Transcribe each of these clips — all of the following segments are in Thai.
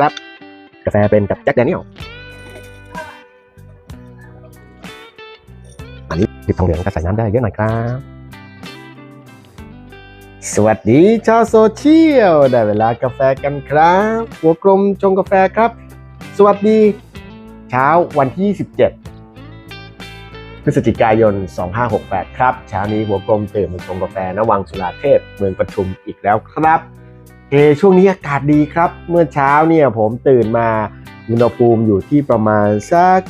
ครับ กาแฟเป็นกับแจ็คแดเนียลอันนี้ดิบทองเหลืองก็ใส่น้ำได้เยอะหน่อยครับ สวัสดีชาวโซเชียล ได้เวลากาแฟกันครับ หัวกลมชงกาแฟครับ สวัสดี เช้าวันที่27พฤศจิกายน 2568 ครับเช้านี้หัวกลมตื่นมาชงกาแฟนวังสุราเทพ เมืองปทุมอีกแล้วครับ เอช่วงนี้อากาศดีครับ เมื่อเช้าเนี่ยผมตื่นมาอุณหภูมิอยู่ที่ประมาณสัก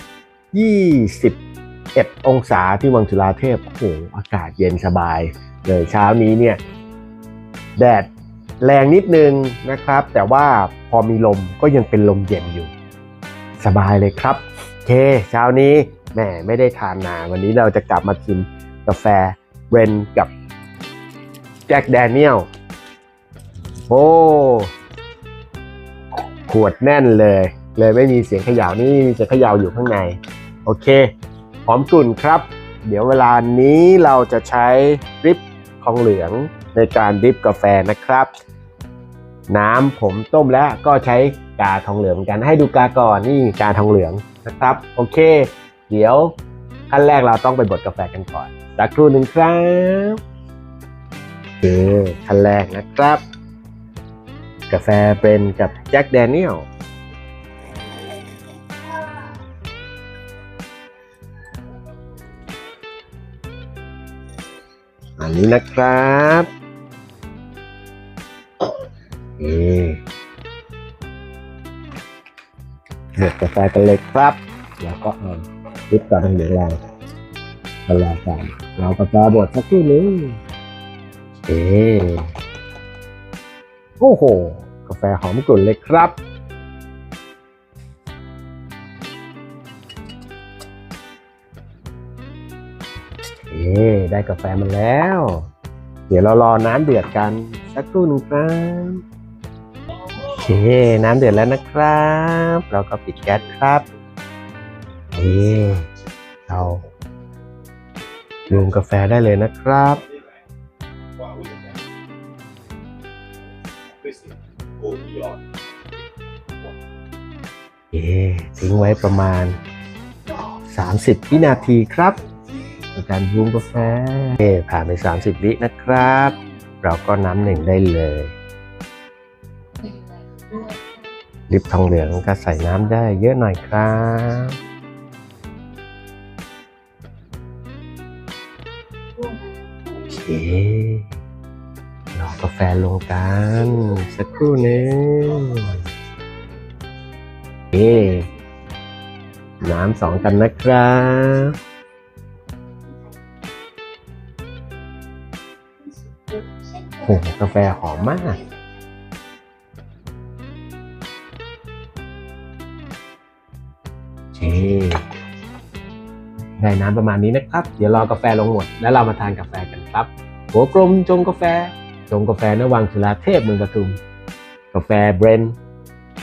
21 องศาที่วังสุราเทพโอ้โหอากาศเย็นสบายเลยเช้านี้เนี่ยแดดแรงนิดนึงนะครับ แต่ว่าพอมีลมก็ยังเป็นลมเย็นอยู่ สบายเลยครับเคเช้านี้แหมไม่ได้ทานนาวันนี้เราจะกลับมากินกาแฟเบรนกับแจ็คแดเนียล โอ้ขวดแน่นเลย เลยไม่มีเสียงเขย่านี่มีเสียงเขย่าอยู่ข้างใน โอเค หอมกลุ่นครับ เดี๋ยวเวลานี้เราจะใช้ดริปทองเหลืองในการดริปกาแฟนะครับ น้ำผมต้มแล้วก็ใช้กาทองเหลืองเหมือนกันให้ดูกาก่อนนี่กาทองเหลืองนะครับ โอเค เดี๋ยวขั้นแรกเราต้องไปบดกาแฟกันก่อนสักครู่หนึ่งครับโอเคขั้นแรกนะครับ กาแฟเป็นกับแจ็คแดเนียลอันนี้นะครับนี่บดกาแฟกันเลยครับ แล้วก็เอาลิปกับทางเหลืองเรากันแล้วกันเรากาแฟบดสักครู่หนึงเอ๊ โอ้โห กาแฟหอมกลุ่นเลยครับ เอ๊ได้กาแฟมาแล้ว เดี๋ยวเรารอน้ำเดือดกัน สักครู่หนึ่งครับโอเคน้ำเดือดแล้วนะครับ เราก็ปิดแก๊สครับเอ๊เราดื่มกาแฟได้เลยนะครับ เอ๊ทิ้งไว้ประมาณ 30 วินาทีครับในการบรุงกาแฟเอ๊ผ่านไป 30 วินะครับ เราก็น้ำหนึ่งได้เลยลิปทองเหลืองก็ใส่น้ำได้เยอะหน่อยครับโอเค กาแฟลงกัน สักครู่นึงเอ๊น้ำสองกันนะครับโอ้โหกาแฟหอมมากโอเได้น้ำประมาณนี้นะครับ เดี๋ยวรอกาแฟลงหมด แล้วเรามาทานกาแฟกันครับ หัวกลมจงกาแฟ จงกาแฟนวังสุราเทพเมืองปทุม กาแฟเบรน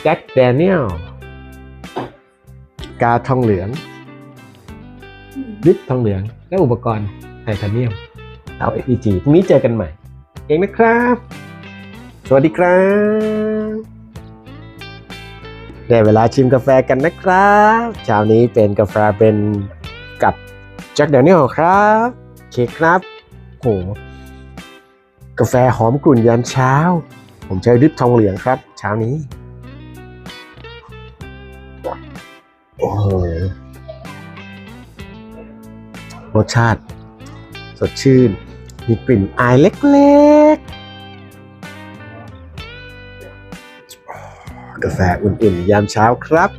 แจ็คแดเนียลกาทองเหลืองลิปทองเหลือง และอุปกรณ์ไทเทเนียมเตา FEG พรุ่งนี้เจอกันใหม่เองนะครับ สวัสดีครับได้เวลาชิมกาแฟกันนะครับเช้านี้เป็นกาแฟเป็นกับแจ็คเดเนียลครับ เคครับโห กาแฟหอมกลุ่นยามเช้า ผมใช้ริบทองเหลืองครับ เช้านี้ โอ้โห รสชาติ สดชื่น มีกลิ่นอายเล็กๆ กาแฟอุ่นๆ ยามเช้าครับ